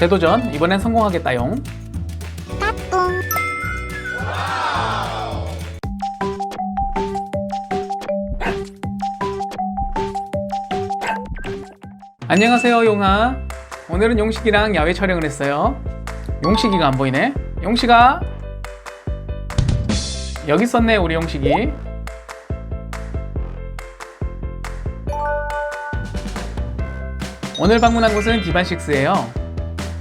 재도전 이번엔 성공하겠다용. 안녕하세요 용아. 오늘은 용식이랑 야외 촬영을 했어요. 용식이가 안 보이네. 용식아. 여기 있었네 우리 용식이. 오늘 방문한 곳은 디반식스예요.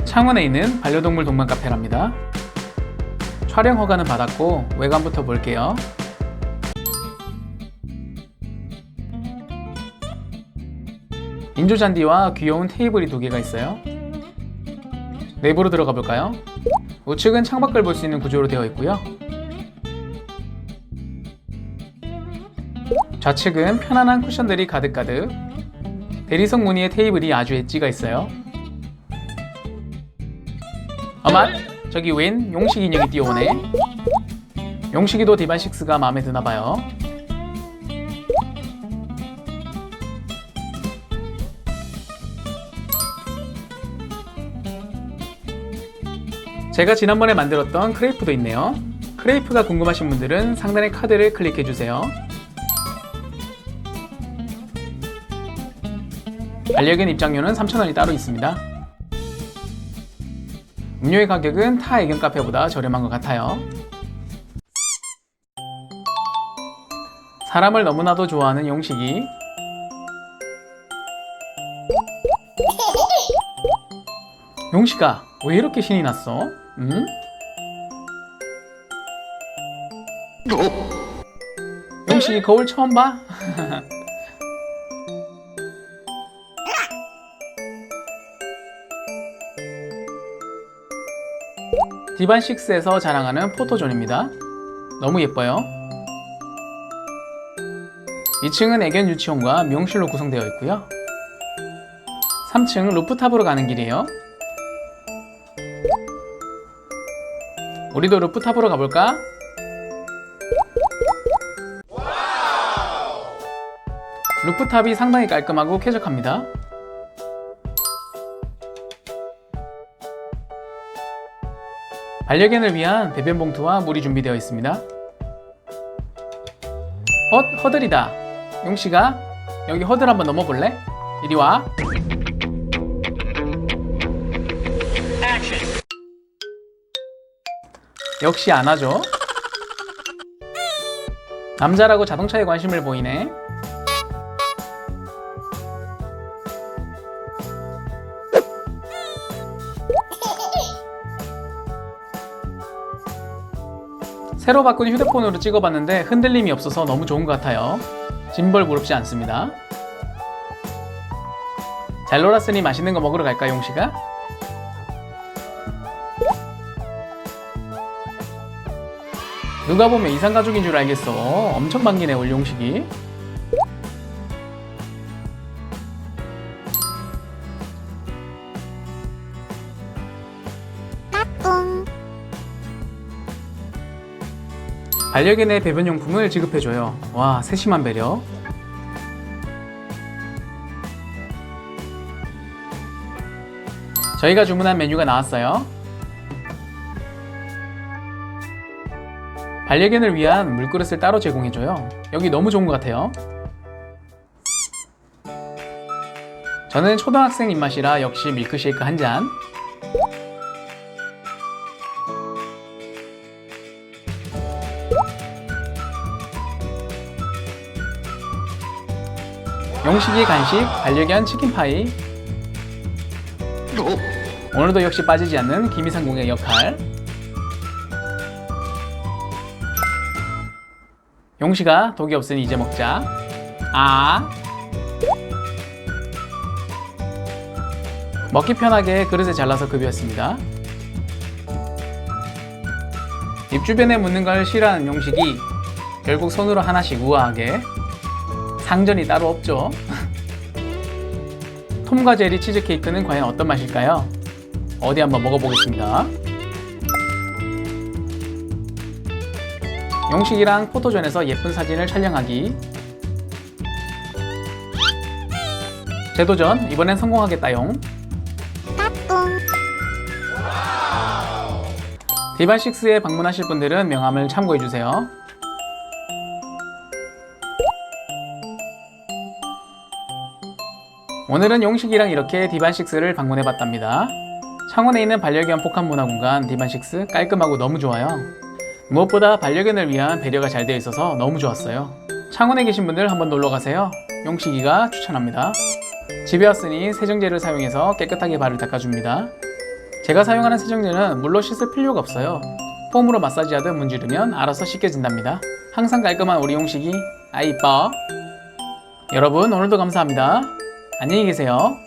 창원에 있는 반려동물 동반 카페랍니다. 촬영 허가는 받았고 외관부터 볼게요. 인조 잔디와 귀여운 테이블이 두 개가 있어요. 내부로 들어가 볼까요? 우측은 창밖을 볼 수 있는 구조로 되어 있고요. 좌측은 편안한 쿠션들이 가득가득. 대리석 무늬의 테이블이 아주 엣지가 있어요. 어맛! 저기 웬 용식 인형이 뛰어오네. 용식이도 디반식스가 마음에 드나 봐요. 제가 지난번에 만들었던 크레이프도 있네요. 크레이프가 궁금하신 분들은 상단의 카드를 클릭해 주세요. 반려견 입장료는 3,000원이 따로 있습니다. 음료의 가격은 타 애견 카페보다 저렴한 것 같아요. 사람을 너무나도 좋아하는 용식이 용식아 왜 이렇게 신이 났어? 응? 용식이 거울 처음 봐? 디반6에서 자랑하는 포토존입니다. 너무 예뻐요. 2층은 애견 유치원과 미용실로 구성되어 있고요. 3층 루프탑으로 가는 길이에요. 우리도 루프탑으로 가볼까? 루프탑이 상당히 깔끔하고 쾌적합니다. 반려견을 위한 배변 봉투와 물이 준비되어 있습니다. 헛 허들이다. 용씨가 여기 허들 한번 넘어볼래? 이리 와. 역시 안 하죠. 남자라고 자동차에 관심을 보이네. 새로 바꾼 휴대폰으로 찍어봤는데 흔들림이 없어서 너무 좋은 것 같아요. 짐벌 부럽지 않습니다. 잘 놀았으니 맛있는 거 먹으러 갈까, 용씨가? 누가 보면 이상 가족인 줄 알겠어. 엄청 반기네, 우리 용식이. 반려견의 배변용품을 지급해줘요. 와, 세심한 배려. 저희가 주문한 메뉴가 나왔어요. 반려견을 위한 물그릇을 따로 제공해줘요. 여기 너무 좋은 것 같아요. 저는 초등학생 입맛이라 역시 밀크쉐이크 한 잔. 용식이 간식 반려견 치킨파이. 오늘도 역시 빠지지 않는 김이상공의 역할. 용식아 독이 없으니 이제 먹자. 아. 먹기 편하게 그릇에 잘라서 급이었습니다. 입 주변에 묻는 걸 싫어하는 용식이 결국 손으로 하나씩 우아하게 상전이 따로 없죠. 톰과 제리 치즈케이크는 과연 어떤 맛일까요? 어디 한번 먹어보겠습니다. 용식이랑 포토존에서 예쁜 사진을 촬영하기. 재도전 이번엔 성공하겠다용. 디반6에 방문하실 분들은 명함을 참고해주세요. 오늘은 용식이랑 이렇게 디반6를 방문해봤답니다. 창원에 있는 반려견 복합문화공간 디반6 깔끔하고 너무 좋아요. 무엇보다 반려견을 위한 배려가 잘 되어 있어서 너무 좋았어요. 창원에 계신 분들 한번 놀러 가세요. 용식이가 추천합니다. 집에 왔으니 세정제를 사용해서 깨끗하게 발을 닦아줍니다. 제가 사용하는 세정제는 물로 씻을 필요가 없어요. 폼으로 마사지하듯 문지르면 알아서 씻겨진답니다. 항상 깔끔한 우리 용식이 아 이뻐. 여러분 오늘도 감사합니다. 안녕히 계세요.